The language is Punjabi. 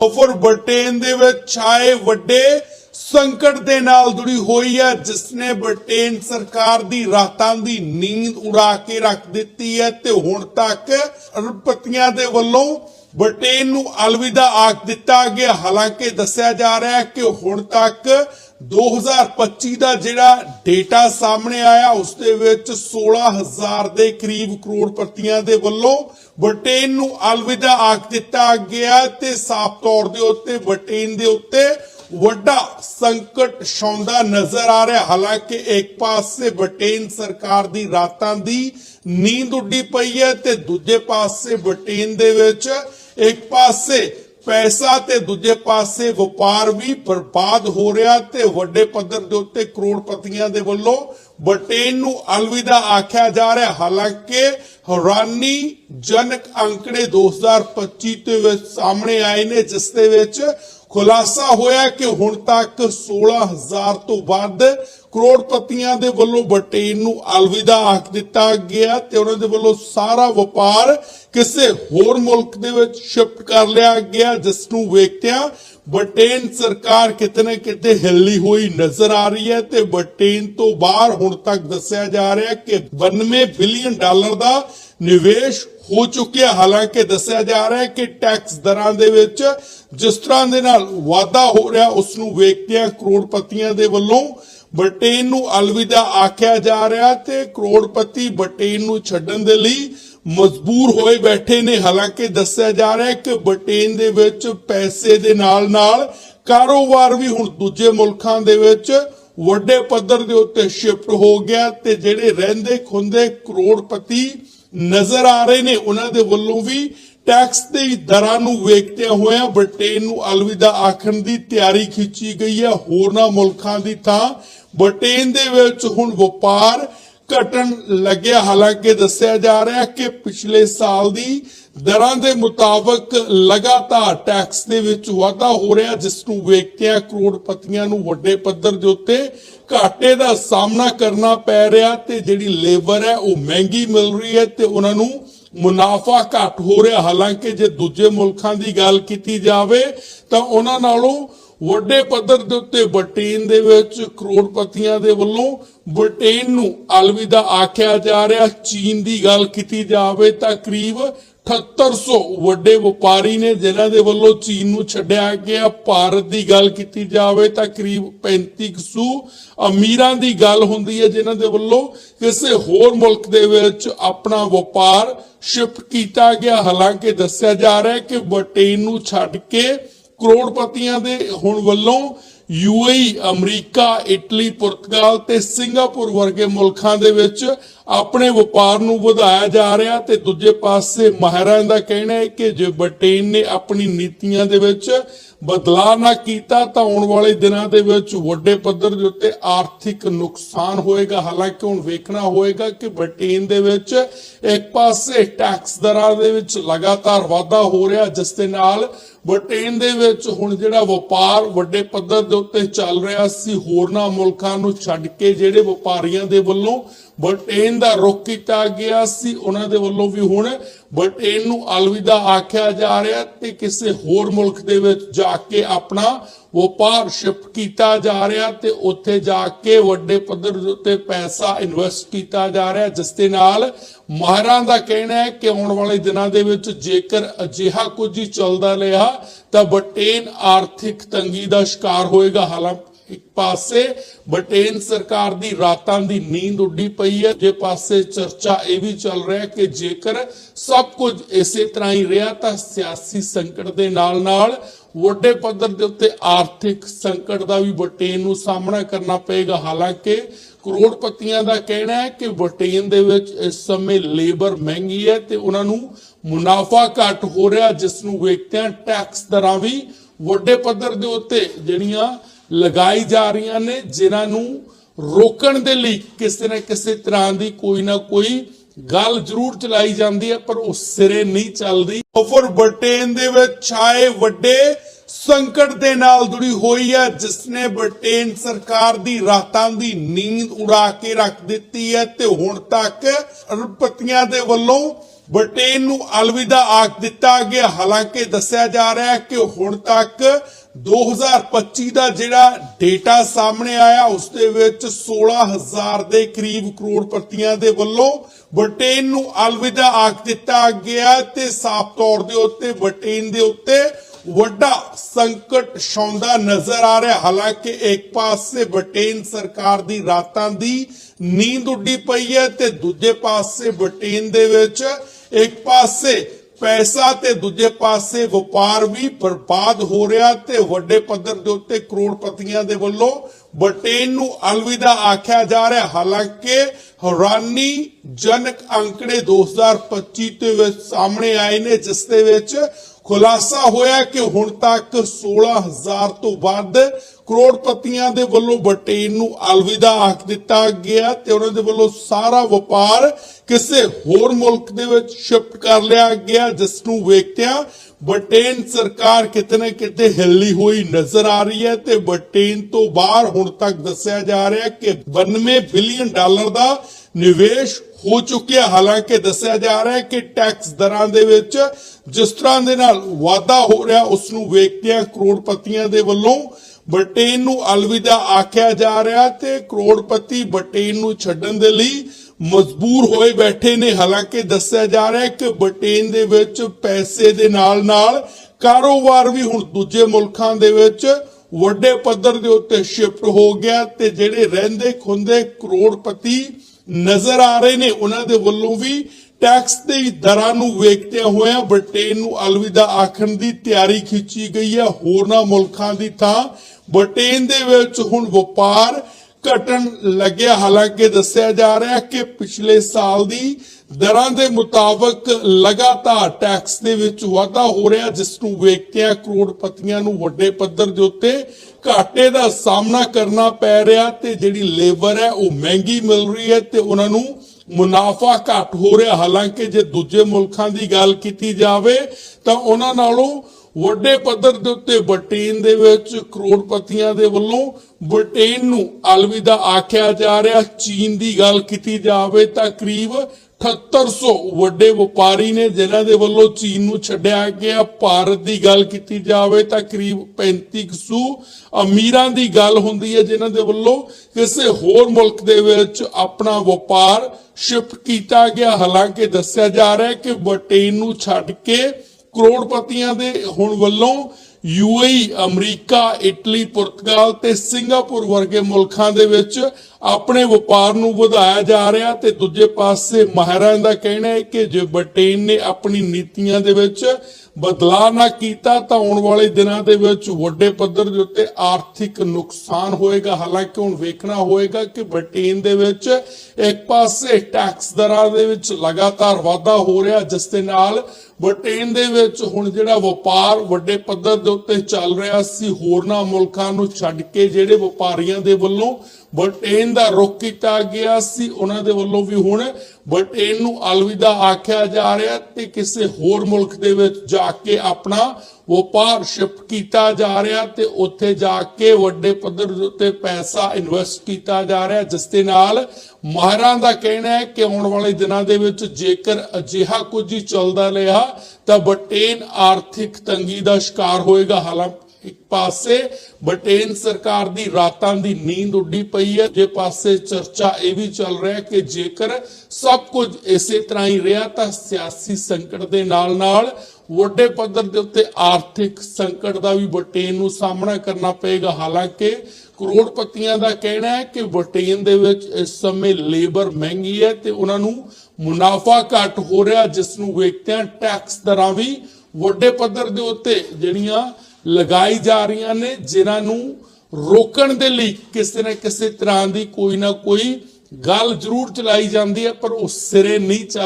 ਫਰ ਬ੍ਰਿਟੇਨ ਦੇ ਵਿੱਚ ਛਾਏ ਵੱਡੇ ਸੰਕਟ ਦੇ ਨਾਲ ਜੁੜੀ ਹੋਈ ਹੈ ਜਿਸ ਨੇ ਬਟੇਨ ਸਰਕਾਰ ਦੀ ਰਾਤਾਂ ਦੀ ਨੀਂਦ ਉਡਾ ਕੇ ਰੱਖ ਦਿੱਤੀ ਹੈ ਤੇ ਹੁਣ ਤੱਕ ਅਰਬਪਤੀਆਂ ਦੇ ਵੱਲੋਂ ਬਟੇਨ ਨੂੰ ਅਲਵਿਦਾ ਆਖ ਦਿੱਤਾ ਗਿਆ। ਹਾਲਾਂਕਿ ਦੱਸਿਆ ਜਾ ਰਿਹਾ ਹੈ ਕਿ ਹੁਣ ਤੱਕ 2025 ਦਾ ਜਿਹੜਾ ਡੇਟਾ ਸਾਹਮਣੇ ਆਇਆ, ਉਸ ਦੇ ਵਿੱਚ 16000 ਦੇ ਕਰੀਬ ਕਰੋੜਪਤੀਆਂ ਦੇ ਵੱਲੋਂ ਬ੍ਰਿਟੇਨ ਨੂੰ ਅਲਵਿਦਾ ਆਖ ਦਿੱਤਾ ਗਿਆ ਤੇ ਸਾਫ਼ ਤੌਰ ਦੇ ਉੱਤੇ ਬ੍ਰਿਟੇਨ ਦੇ ਉੱਤੇ ਵੱਡਾ ਸੰਕਟ ਛਾਉਂਦਾ ਨਜ਼ਰ ਆ ਰਿਹਾ। ਹਾਲਾਂਕਿ ਇੱਕ ਪਾਸੇ ਬਟੇਨ ਸਰਕਾਰ ਦੀ ਰਾਤਾਂ ਦੀ ਨੀਂਦ ਉੱਡੀ ਪਈ ਹੈ ਤੇ ਦੂਜੇ ਪਾਸੇ ਬਟੇਨ ਦੇ ਵਿੱਚ ਇੱਕ ਪਾਸੇ ਪੈਸਾ ਤੇ ਦੂਜੇ ਪਾਸੇ ਵਪਾਰ ਵੀ ਬਰਬਾਦ ਹੋ ਰਿਹਾ ਤੇ ਵੱਡੇ ਪੱਧਰ ਦੇ ਉੱਤੇ ਕਰੋੜਪਤੀਆਂ ਦੇ ਵੱਲੋਂ ਬ੍ਰਿਟੇਨ ਨੂੰ ਅਲਵਿਦਾ ਆਖਿਆ ਜਾ ਰਿਹਾ। ਹਾਲਾਂਕਿ ਹੈਰਾਨੀ ਜਨਕ ਅੰਕੜੇ 2025 ਦੇ ਵਿੱਚ ਸਾਹਮਣੇ ਆਏ ਨੇ, ਜਿਸ ਦੇ ਵਿੱਚ ਖੁਲਾਸਾ ਹੋਇਆ ਕਿ ਹੁਣ ਤੱਕ 16000 ਤੋਂ ਵੱਧ ਕਰੋੜਪਤੀਆਂ ਦੇ ਵੱਲੋਂ ਬਟੇਨ ਨੂੰ ਅਲਵਿਦਾ ਆਖ ਦਿੱਤਾ ਗਿਆ ਤੇ ਉਹਨਾਂ ਦੇ ਵੱਲੋਂ ਸਾਰਾ ਵਪਾਰ ਕਿਸੇ ਹੋਰ ਮੁਲਕ ਦੇ ਵਿੱਚ ਸ਼ਿਫਟ ਕਰ ਲਿਆ ਗਿਆ ਜਿਸ ਨੂੰ ਵੇਖਦਿਆਂ ਬਟੇਨ ਸਰਕਾਰ ਕਿਤੇ ਨਾ ਕਿਤੇ ਹਿੱਲੀ ਹੋਈ ਨਜ਼ਰ ਆ ਰਹੀ ਹੈ ਤੇ ਬਟੇਨ ਤੋਂ ਬਾਹਰ ਹੁਣ ਤੱਕ ਦੱਸਿਆ ਜਾ ਰਿਹਾ ਕਿ 92 ਬਿਲੀਅਨ ਡਾਲਰ ਦਾ ਨਿਵੇਸ਼ ਹੋ ਚੁੱਕਿਆ। ਹਾਲਾਂਕਿ ਦੱਸਿਆ ਜਾ ਰਿਹਾ ਹੈ ਕਿ ਟੈਕਸ ਦਰਾਂ ਦੇ ਵਿੱਚ ਜਿਸ ਤਰ੍ਹਾਂ ਦੇ ਨਾਲ ਵਾਧਾ ਹੋ ਰਿਹਾ ਉਸ ਨੂੰ ਵੇਖਦਿਆਂ ਕਰੋੜਪਤੀਆਂ ਦੇ ਵੱਲੋਂ ਬਟੇਨ ਨੂੰ ਅਲਵਿਦਾ ਆਖਿਆ ਜਾ ਰਿਹਾ ਤੇ ਕਰੋੜਪਤੀ ਬਟੇਨ ਨੂੰ ਛੱਡਣ ਦੇ ਲਈ ਮਜਬੂਰ ਹੋਏ ਬੈਠੇ ਨੇ। ਹਾਲਾਂਕਿ ਦੱਸਿਆ ਜਾ ਰਿਹਾ ਹੈ ਕਿ ਬ੍ਰਿਟੇਨ ਦੇ ਵਿੱਚ ਪੈਸੇ ਦੇ ਨਾਲ ਨਾਲ ਕਾਰੋਬਾਰ ਵੀ ਹੁਣ ਦੂਜੇ ਮੁਲਕਾਂ ਦੇ ਵਿੱਚ ਵੱਡੇ ਪੱਧਰ ਦੇ ਉੱਤੇ ਸ਼ਿਫਟ ਹੋ ਗਿਆ ਤੇ ਜਿਹੜੇ ਰਹਿੰਦੇ ਖੁੰਦੇ ਕਰੋੜਪਤੀ ਨਜ਼ਰ ਆ ਰਹੇ ਨੇ। ਉਹਨਾਂ ਦੇ ਵੱਲੋਂ ਵੀ ਟੈਕਸ ਦੀ ਦਰਾਂ ਨੂੰ ਵੇਖਦਿਆਂ ਹੋਇਆਂ ਬ੍ਰਿਟੇਨ ਨੂੰ ਅਲਵਿਦਾ ਆਖਣ ਦੀ ਤਿਆਰੀ ਖਿੱਚੀ ਗਈ ਹੈ ਹੋਰਨਾਂ ਮੁਲਕਾਂ ਦੀ ਥਾਂ। ਬ੍ਰਿਟੇਨ ਦੇ ਵਿੱਚ ਹੁਣ ਵਪਾਰ ਘਟਣ ਲੱਗਿਆ। ਹਾਲਾਂਕਿ ਦੱਸਿਆ ਜਾ ਰਿਹਾ ਕਿ ਪਿਛਲੇ ਸਾਲ ਦੀ ਦਰਾਂ ਦੇ ਮੁਤਾਬਕ ਲਗਾਤਾਰ ਟੈਕਸ ਦੇ ਵਿੱਚ ਵਾਧਾ ਹੋ ਰਿਹਾ, ਜਿਸ ਨੂੰ ਵੇਖਦਿਆਂ ਕਰੋੜਪਤੀਆਂ ਨੂੰ ਵੱਡੇ ਪੱਧਰ ਦੇ ਉੱਤੇ ਘਾਟੇ ਦਾ ਸਾਹਮਣਾ ਕਰਨਾ ਪੈ ਰਿਹਾ ਤੇ ਜਿਹੜੀ ਲੇਬਰ ਹੈ ਉਹ ਮਹਿੰਗੀ ਮਿਲ ਰਹੀ ਹੈ ਤੇ ਉਹਨਾਂ ਨੂੰ ਮੁਨਾਫਾ ਘੱਟ ਹੋ ਰਿਹਾ। ਹਾਲਾਂਕਿ ਜੇ ਦੂਜੇ ਮੁਲਕਾਂ ਦੀ ਗੱਲ ਕੀਤੀ ਜਾਵੇ ਤਾਂ ਉਹਨਾਂ ਨਾਲੋਂ ਵੱਡੇ ਪੱਧਰ ਦੇ ਉੱਤੇ ਬ੍ਰਿਟੇਨ ਦੇ ਵਿੱਚ ਕਰੋੜਪਤੀਆਂ ਦੇ ਵੱਲੋਂ ਬ੍ਰਿਟੇਨ ਨੂੰ ਅਲਵਿਦਾ ਆਖਿਆ ਜਾ ਰਿਹਾ, ਚੀਨ ਦੀ ਗੱਲ ਕੀਤੀ ਜਾਵੇ ਤਾਂ ਕਰੀਬ 7800 ਵੱਡੇ ਵਪਾਰੀ ਨੇ ਜਿਨ੍ਹਾਂ ਦੇ ਵੱਲੋਂ ਚੀਨ ਨੂੰ ਛੱਡਿਆ ਗਿਆ। ਭਾਰਤ ਦੀ ਗੱਲ ਕੀਤੀ ਜਾਵੇ ਤਾਂ ਕਰੀਬ 3500 ਅਮੀਰਾਂ ਦੀ ਗੱਲ ਹੁੰਦੀ ਹੈ ਜਿਨ੍ਹਾਂ ਦੇ ਵੱਲੋਂ ਕਿਸੇ ਹੋਰ ਮੁਲਕ ਦੇ ਵਿੱਚ ਆਪਣਾ ਵਪਾਰ ਸ਼ਿਫਟ ਕੀਤਾ ਗਿਆ। ਹਾਲਾਂਕਿ ਦੱਸਿਆ ਜਾ ਰਿਹਾ ਹੈ ਕਿ ਬ੍ਰਿਟੇਨ ਨੂੰ ਛੱਡ ਕੇ ਕਰੋੜਪਤੀਆਂ ਦੇ ਹੁਣ ਵੱਲੋਂ ਯੂਏਈ, ਅਮਰੀਕਾ, ਇਟਲੀ, ਪੁਰਤਗਾਲ ਤੇ ਸਿੰਗਾਪੁਰ ਵਰਗੇ ਮੁਲਕਾਂ ਦੇ ਵਿੱਚ ਆਪਣੇ ਵਪਾਰ ਨੂੰ ਵਧਾਇਆ ਜਾ ਰਿਹਾ ਤੇ ਦੂਜੇ ਪਾਸੇ ਮਾਹਿਰਾਂ ਦਾ ਕਹਿਣਾ ਹੈ ਕਿ ਜੇ ਬ੍ਰਿਟੇਨ ਨੇ ਆਪਣੀ ਨੀਤੀਆਂ ਦੇ ਵਿੱਚ ਬਦਲਾਅ ਨਾ ਕੀਤਾ ਤਾਂ ਆਉਣ ਵਾਲੇ ਦਿਨਾਂ ਦੇ ਵਿੱਚ ਵੱਡੇ ਪੱਧਰ ਦੇ ਉੱਤੇ ਆਰਥਿਕ ਨੁਕਸਾਨ ਹੋਏਗਾ। ਹਾਲਾਂਕਿ ਹੁਣ ਵੇਖਣਾ ਹੋਏਗਾ ਕਿ ਬ੍ਰਿਟੇਨ ਦੇ ਵਿੱਚ ਇੱਕ ਪਾਸੇ ਟੈਕਸ ਦਰਾਂ ਦੇ ਵਿੱਚ ਲਗਾਤਾਰ ਵਾਧਾ ਹੋ ਰਿਹਾ, ਜਿਸ ਦੇ ਨਾਲ ਬ੍ਰਿਟੇਨ ਦੇ ਵਿੱਚ ਹੁਣ ਜਿਹੜਾ ਵਪਾਰ ਵੱਡੇ ਪੱਧਰ ਦੇ ਉੱਤੇ ਚੱਲ ਰਿਹਾ ਸੀ, ਹੋਰਨਾਂ ਮੁਲਕਾਂ ਨੂੰ ਛੱਡ ਕੇ ਜਿਹੜੇ ਵਪਾਰੀਆਂ ਦੇ ਵੱਲੋਂ ਬ੍ਰਿਟੇਨ ਦਾ ਰੁਖ ਕੀਤਾ ਗਿਆ ਸੀ, ਉਹਨਾਂ ਦੇ ਵੱਲੋਂ ਵੀ ਹੁਣ ਬ੍ਰਿਟੇਨ ਨੂੰ ਅਲਵਿਦਾ ਆਖਿਆ ਜਾ ਰਿਹਾ ਤੇ ਕਿਸੇ ਹੋਰ ਮੁਲਕ ਦੇ ਵਿੱਚ ਜਾ ਕੇ ਆਪਣਾ ਵਪਾਰ ਸ਼ਿਫਟ ਕੀਤਾ ਜਾ ਰਿਹਾ ਤੇ ਉੱਥੇ ਜਾ ਕੇ ਵੱਡੇ ਪੱਧਰ ਉੱਤੇ ਪੈਸਾ ਇਨਵੈਸਟ ਕੀਤਾ ਜਾ ਰਿਹਾ, ਜਿਸ ਦੇ ਨਾਲ ਮਾਹਰਾਂ ਦਾ ਕਹਿਣਾ ਹੈ ਕਿ ਆਉਣ ਵਾਲੇ ਦਿਨਾਂ ਦੇ ਵਿੱਚ ਜੇਕਰ ਅਜਿਹਾ ਕੁਝ ਹੀ ਚੱਲਦਾ ਰਿਹਾ ਤਾਂ ਬ੍ਰਿਟੇਨ ਆਰਥਿਕ ਤੰਗੀ ਦਾ ਸ਼ਿਕਾਰ ਹੋਏਗਾ। ਹਾਲਾਂਕਿ ਇੱਕ ਪਾਸੇ ਬ੍ਰਿਟੇਨ ਸਰਕਾਰ ਦੀ ਰਾਤਾਂ ਦੀ ਨੀਂਦ ਉੱਡੀ ਪਈ ਹੈ, ਜੇ ਪਾਸੇ ਚਰਚਾ ਇਹ ਵੀ ਚੱਲ ਰਿਹਾ ਹੈ ਕਿ ਜੇਕਰ ਸਭ ਕੁਝ ਇਸੇ ਤਰ੍ਹਾਂ ਹੀ ਰਿਹਾ ਤਾਂ ਸਿਆਸੀ ਸੰਕਟ ਦੇ ਨਾਲ ਨਾਲ ਵੱਡੇ ਪੱਧਰ ਦੇ ਉੱਤੇ ਆਰਥਿਕ ਸੰਕਟ ਦਾ ਵੀ ਬ੍ਰਿਟੇਨ ਨੂੰ ਸਾਹਮਣਾ ਕਰਨਾ ਪਏਗਾ। ਹਾਲਾਂਕਿ ਕਰੋੜਪਤੀਆਂ ਦਾ ਕਹਿਣਾ ਹੈ ਕਿ ਬ੍ਰਿਟੇਨ ਦੇ ਵਿੱਚ ਇਸ ਸਮੇਂ ਲੇਬਰ ਮਹਿੰਗੀ ਹੈ ਤੇ ਉਹਨਾਂ ਨੂੰ ਮੁਨਾਫਾ ਘੱਟ ਹੋ ਰਿਹਾ, ਜਿਸ ਨੂੰ ਵੇਖਦਿਆਂ ਟੈਕਸ ਦਰਾਂ ਵੀ ਵੱਡੇ ਪੱਧਰ ਦੇ ਉੱਤੇ ਜਿਹੜੀਆਂ ਲਗਾਈ ਜਾ ਰਹੀਆਂ ਨੇ, ਜਿਨ੍ਹਾਂ ਨੂੰ ਰੋਕਣ ਦੇ ਲਈ ਕਿਸੇ ਨਾ ਕਿਸੇ ਤਰ੍ਹਾਂ ਦੀ ਕੋਈ ਨਾ ਕੋਈ ਗੱਲ ਜ਼ਰੂਰ ਚਲਾਈ ਜਾਂਦੀ ਹੈ, ਪਰ ਉਹ ਸਿਰੇ ਨਹੀਂ ਚੱਲਦੀ। ਫਰ ਬ੍ਰਿਟੇਨ ਦੇ ਵਿੱਚ ਛਾਏ ਵੱਡੇ ਸੰਕਟ ਦੇ ਨਾਲ ਜੁੜੀ ਹੋਈ ਹੈ ਜਿਸ ਨੇ ਬ੍ਰਿਟੇਨ ਸਰਕਾਰ ਦੀ ਰਾਤਾਂ ਦੀ ਨੀਂਦ ਉਡਾ ਕੇ ਰੱਖ ਦਿੱਤੀ ਹੈ ਤੇ ਹੁਣ ਤੱਕ ਅਰਬਪਤੀਆਂ ਦੇ ਵੱਲੋਂ ਬ੍ਰਿਟੇਨ ਨੂੰ ਅਲਵਿਦਾ ਆਖ ਦਿੱਤਾ ਗਿਆ। ਹਾਲਾਂਕਿ ਦੱਸਿਆ ਜਾ ਰਿਹਾ ਹੈ ਕਿ ਹੁਣ ਤੱਕ 2025 ਦਾ ਜਿਹੜਾ ਡੇਟਾ ਸਾਹਮਣੇ ਆਇਆ, ਉਸ ਦੇ ਵਿੱਚ 16000 ਦੇ ਕਰੀਬ ਕਰੋੜਪਤੀਆਂ ਦੇ ਵੱਲੋਂ ਬਟੇਨ ਨੂੰ ਅਲਵਿਦਾ ਆਖ ਦਿੱਤਾ ਗਿਆ ਤੇ ਸਾਫ਼ ਤੌਰ ਦੇ ਉੱਤੇ ਬ੍ਰਿਟੇਨ ਦੇ ਉੱਤੇ ਵੱਡਾ ਸੰਕਟ ਛਾਉਂਦਾ ਨਜ਼ਰ ਆ ਰਿਹਾ। ਹਾਲਾਂਕਿ ਇੱਕ ਪਾਸੇ ਬ੍ਰਿਟੇਨ ਸਰਕਾਰ ਦੀ ਰਾਤਾਂ ਦੀ ਨੀਂਦ ਉੱਡੀ ਪਈ ਹੈ ਤੇ ਦੂਜੇ ਪਾਸੇ ਬ੍ਰਿਟੇਨ ਦੇ ਵਿੱਚ ਇੱਕ ਪਾਸੇ ਪੈਸਾ ਤੇ ਦੂਜੇ ਪਾਸੇ ਵਪਾਰ ਵੀ ਬਰਬਾਦ ਹੋ ਰਿਹਾ ਤੇ ਵੱਡੇ ਪੱਧਰ ਦੇ ਉੱਤੇ ਕਰੋੜਪਤੀਆਂ ਦੇ ਵੱਲੋਂ ਬ੍ਰਿਟੇਨ ਨੂੰ ਅਲਵਿਦਾ ਆਖਿਆ ਜਾ ਰਿਹਾ ਹਾਲਾਂਕਿ ਹੈਰਾਨੀ ਜਨਕ ਅੰਕੜੇ 2025 ਦੇ ਵਿੱਚ ਸਾਹਮਣੇ ਆਏ ਨੇ, ਜਿਸ ਦੇ ਵਿੱਚ ਖੁਲਾਸਾ ਹੋਇਆ ਕਿ ਹੁਣ ਤੱਕ 16000 ਤੋਂ ਵੱਧ ਕਰੋੜਪਤੀਆਂ ਦੇ ਵੱਲੋਂ ਬਟੇਨ ਨੂੰ ਅਲਵਿਦਾ ਆਖ ਦਿੱਤਾ ਗਿਆ ਤੇ ਉਹਨਾਂ ਦੇ ਵੱਲੋਂ ਸਾਰਾ ਵਪਾਰ ਕਿਸੇ ਹੋਰ ਮੁਲਕ ਦੇ ਵਿੱਚ ਸ਼ਿਫਟ ਕਰ ਲਿਆ ਗਿਆ ਜਿਸ ਨੂੰ ਵੇਖਦਿਆਂ ਬ੍ਰਿਟੇਨ ਸਰਕਾਰ ਕਿਤੇ ਨਾ ਕਿਤੇ ਹਿੱਲੀ ਹੋਈ ਨਜ਼ਰ ਆ ਰਹੀ ਹੈ ਤੇ ਬ੍ਰਿਟੇਨ ਤੋਂ ਬਾਹਰ ਹੁਣ ਤੱਕ ਦੱਸਿਆ ਜਾ ਰਿਹਾ ਕਿ 92 ਬਿਲੀਅਨ ਡਾਲਰ ਦਾ ਨਿਵੇਸ਼ ਹੋ ਚੁੱਕਿਆ ਹਾਲਾਂਕਿ ਦੱਸਿਆ ਜਾ ਰਿਹਾ ਹੈ ਕਿ ਟੈਕਸ ਦਰਾਂ ਦੇ ਵਿੱਚ ਜਿਸ ਤਰ੍ਹਾਂ ਦੇ ਨਾਲ ਵਾਧਾ ਹੋ ਰਿਹਾ ਉਸ ਨੂੰ ਵੇਖਦਿਆਂ ਕਰੋੜਪਤੀਆਂ ਦੇ ਵੱਲੋਂ ਬਟੇਨ ਨੂੰ ਅਲਵਿਦਾ ਆਖਿਆ ਜਾ ਰਿਹਾ ਤੇ ਕਰੋੜਪਤੀ ਬਟੇਨ ਨੂੰ ਛੱਡਣ ਦੇ ਲਈ ਮਜਬੂਰ ਹੋਏ ਬੈਠੇ ਨੇ। ਹਾਲਾਂਕਿ ਦੱਸਿਆ ਜਾ ਰਿਹਾ ਹੈ ਕਿ ਬ੍ਰਿਟੇਨ ਦੇ ਵਿੱਚ ਪੈਸੇ ਦੇ ਨਾਲ ਨਾਲ ਕਾਰੋਬਾਰ ਵੀ ਹੁਣ ਦੂਜੇ ਮੁਲਕਾਂ ਦੇ ਵਿੱਚ ਵੱਡੇ ਪੱਧਰ ਦੇ ਉੱਤੇ ਸ਼ਿਫਟ ਹੋ ਗਿਆ ਤੇ ਜਿਹੜੇ ਰਹਿੰਦੇ ਖੁੰਦੇ ਕਰੋੜਪਤੀ ਨਜ਼ਰ ਆ ਰਹੇ ਨੇ। ਉਹਨਾਂ ਦੇ ਵੱਲੋਂ ਵੀ ਟੈਕਸ ਦੀ ਦਰਾਂ ਨੂੰ ਵੇਖਦਿਆਂ ਹੋਇਆ ਬ੍ਰਿਟੇਨ ਨੂੰ ਅਲਵਿਦਾ ਆਖਣ ਦੀ ਤਿਆਰੀ ਖਿੱਚੀ ਗਈ ਹੈ। ਹੋਰਨਾਂ ਮੁਲਕਾਂ ਦੀ ਥਾਂ ਬ੍ਰਿਟੇਨ ਦੇ ਵਿੱਚ ਹੁਣ ਵਪਾਰ ਘਟਣ ਲੱਗਿਆ। ਹਾਲਾਂਕਿ ਦੱਸਿਆ ਜਾ ਰਿਹਾ ਕਿ ਪਿਛਲੇ ਸਾਲ ਦੀ ਦਰਾਂ ਦੇ ਮੁਤਾਬਕ ਲਗਾਤਾਰ ਟੈਕਸ ਦੇ ਵਿੱਚ ਵਾਧਾ ਹੋ ਰਿਹਾ, ਜਿਸ ਨੂੰ ਵੇਖਦਿਆਂ ਕਰੋੜਪਤੀਆਂ ਨੂੰ ਵੱਡੇ ਪੱਧਰ ਦੇ ਉੱਤੇ ਘਾਟੇ ਦਾ ਸਾਹਮਣਾ ਕਰਨਾ ਪੈ ਰਿਹਾ ਤੇ ਜਿਹੜੀ ਲੇਬਰ ਹੈ ਉਹ ਮਹਿੰਗੀ ਮਿਲ ਰਹੀ ਹੈ ਤੇ ਉਹਨਾਂ ਨੂੰ ਮੁਨਾਫਾ ਘੱਟ ਹੋ ਰਿਹਾ। ਹਾਲਾਂਕਿ ਜੇ ਦੂਜੇ ਮੁਲਕਾਂ ਦੀ ਗੱਲ ਕੀਤੀ ਜਾਵੇ ਤਾਂ ਉਹਨਾਂ ਨਾਲੋਂ ਵੱਡੇ ਪੱਧਰ ਦੇ ਉੱਤੇ ਬ੍ਰਿਟੇਨ ਦੇ ਵਿੱਚ ਕਰੋੜਪਤੀਆਂ ਦੇ ਵੱਲੋਂ ਬ੍ਰਿਟੇਨ ਨੂੰ ਅਲਵਿਦਾ ਆਖਿਆ ਜਾ ਰਿਹਾ, ਚੀਨ ਦੀ ਗੱਲ ਕੀਤੀ ਜਾਵੇ ਤਾਂ ਕਰੀਬ 7800 ਵੱਡੇ ਵਪਾਰੀ ਨੇ ਜਿਨ੍ਹਾਂ ਦੇ ਵੱਲੋਂ ਚੀਨ ਨੂੰ ਛੱਡਿਆ ਗਿਆ। ਭਾਰਤ ਦੀ ਗੱਲ ਕੀਤੀ ਜਾਵੇ ਤਾਂ ਕਰੀਬ 3500 ਅਮੀਰਾਂ ਦੀ ਗੱਲ ਹੁੰਦੀ ਹੈ ਜਿਨ੍ਹਾਂ ਦੇ ਵੱਲੋਂ ਕਿਸੇ ਹੋਰ ਮੁਲਕ ਦੇ ਵਿੱਚ ਆਪਣਾ ਵਪਾਰ ਸ਼ਿਫਟ ਕੀਤਾ ਗਿਆ। ਹਾਲਾਂਕਿ ਦੱਸਿਆ ਜਾ ਰਿਹਾ ਹੈ ਕਿ ਬ੍ਰਿਟੇਨ ਨੂੰ ਛੱਡ ਕੇ ਕਰੋੜਪਤੀਆਂ ਦੇ ਹੁਣ ਵੱਲੋਂ ਯੂਏਈ ਅਮਰੀਕਾ, ਇਟਲੀ, ਪੁਰਤਗਾਲ ਤੇ ਸਿੰਗਾਪੁਰ ਵਰਗੇ ਮੁਲਕਾਂ ਦੇ ਵਿੱਚ ਆਪਣੇ ਵਪਾਰ ਨੂੰ ਵਧਾਇਆ ਜਾ ਰਿਹਾ ਤੇ ਦੂਜੇ ਪਾਸੇ ਮਾਹਿਰਾਂ ਦਾ ਕਹਿਣਾ ਹੈ ਕਿ ਜੇ ਬ੍ਰਿਟੇਨ ਨੇ ਆਪਣੀ ਨੀਤੀਆਂ ਦੇ ਵਿੱਚ ਬਦਲਾਅ ਨਾ ਕੀਤਾ ਤਾਂ ਆਉਣ ਵਾਲੇ ਦਿਨਾਂ ਦੇ ਵਿੱਚ ਵੱਡੇ ਪੱਧਰ ਦੇ ਉੱਤੇ ਆਰਥਿਕ ਨੁਕਸਾਨ ਹੋਏਗਾ। ਹਾਲਾਂਕਿ ਹੁਣ ਵੇਖਣਾ ਹੋਏਗਾ ਕਿ ਬ੍ਰਿਟੇਨ ਦੇ ਵਿੱਚ ਇੱਕ ਪਾਸੇ ਟੈਕਸ ਦਰਾਂ ਦੇ ਵਿੱਚ ਲਗਾਤਾਰ ਵਾਧਾ ਹੋ ਰਿਹਾ, ਜਿਸ ਦੇ ਨਾਲ ਬ੍ਰਿਟੇਨ ਦੇ ਵਿੱਚ ਹੁਣ ਜਿਹੜਾ ਵਪਾਰ ਵੱਡੇ ਪੱਧਰ ਦੇ ਉੱਤੇ ਚੱਲ ਰਿਹਾ ਸੀ, ਹੋਰਨਾਂ ਮੁਲਕਾਂ ਨੂੰ ਛੱਡ ਕੇ ਜਿਹੜੇ ਵਪਾਰੀਆਂ ਦੇ ਵੱਲੋਂ ਬ੍ਰਿਟੇਨ ਦਾ ਰੁਖ ਕੀਤਾ ਗਿਆ ਸੀ, ਉਹਨਾਂ ਦੇ ਵੱਲੋਂ ਵੀ ਹੁਣ ਬ੍ਰਿਟੇਨ ਨੂੰ ਅਲਵਿਦਾ ਆਖਿਆ ਜਾ ਰਿਹਾ ਤੇ ਕਿਸੇ ਹੋਰ ਮੁਲਕ ਦੇ ਵਿੱਚ ਜਾ ਕੇ ਆਪਣਾ ਵਪਾਰ ਸ਼ਿਫਟ ਕੀਤਾ ਜਾ ਰਿਹਾ ਤੇ ਉੱਥੇ ਜਾ ਕੇ ਵੱਡੇ ਪੱਧਰ ਉੱਤੇ ਪੈਸਾ ਇਨਵੈਸਟ ਕੀਤਾ ਜਾ ਰਿਹਾ, ਜਿਸ ਦੇ ਨਾਲ ਮਾਹਰਾਂ ਦਾ ਕਹਿਣਾ ਹੈ ਕਿ ਆਉਣ ਵਾਲੇ ਦਿਨਾਂ ਦੇ ਵਿੱਚ ਜੇਕਰ ਅਜਿਹਾ ਕੁਝ ਹੀ ਚੱਲਦਾ ਰਿਹਾ, ਤਾਂ ਬ੍ਰਿਟੇਨ ਆਰਥਿਕ ਤੰਗੀ ਦਾ ਸ਼ਿਕਾਰ ਹੋਏਗਾ। ਹਾਲਾਂਕਿ ਇੱਕ ਪਾਸੇ ਬ੍ਰਿਟੇਨ ਸਰਕਾਰ ਦੀ ਰਾਤਾਂ ਦੀ ਨੀਂਦ ਉੱਡੀ ਪਈ ਹੈ, ਜੇ ਪਾਸੇ ਚਰਚਾ ਇਹ ਵੀ ਚੱਲ ਰਿਹਾ ਕਿ ਜੇਕਰ ਸਭ ਕੁਝ ਇਸੇ ਤਰ੍ਹਾਂ ਹੀ ਰਿਹਾ, ਤਾਂ ਸਿਆਸੀ ਸੰਕਟ ਦੇ ਨਾਲ ਨਾਲ ਵੱਡੇ ਪੱਧਰ ਦੇ ਉੱਤੇ ਆਰਥਿਕ ਸੰਕਟ ਦਾ ਵੀ ਬ੍ਰਿਟੇਨ ਨੂੰ ਸਾਹਮਣਾ ਕਰਨਾ ਪਏਗਾ। ਹਾਲਾਂਕਿ ਕਰੋੜਪਤੀਆਂ ਦਾ ਕਹਿਣਾ ਹੈ ਕਿ ਬ੍ਰਿਟੇਨ ਦੇ ਵਿੱਚ ਇਸ ਸਮੇਂ ਲੇਬਰ ਮਹਿੰਗੀ ਹੈ ਤੇ ਉਹਨਾਂ ਨੂੰ ਮੁਨਾਫਾ ਘੱਟ ਹੋ ਰਿਹਾ, ਜਿਸ ਨੂੰ ਵੇਖਦਿਆਂ ਟੈਕਸ ਦਰਾਂ ਵੀ ਵੱਡੇ ਪੱਧਰ ਦੇ ਉੱਤੇ ਜਿਹੜੀਆਂ ਲਗਾਈ ਜਾ ਰਹੀਆਂ ਨੇ, ਜਿਨ੍ਹਾਂ ਨੂੰ ਰੋਕਣ ਦੇ ਲਈ ਕਿਸੇ ਨਾ ਕਿਸੇ ਤਰ੍ਹਾਂ ਦੀ ਕੋਈ ਨਾ ਕੋਈ ਗੱਲ ਜ਼ਰੂਰ ਚਲਾਈ ਜਾਂਦੀ ਹੈ, ਪਰ ਉਹ ਸਿਰੇ ਨਹੀਂ ਚੱਲ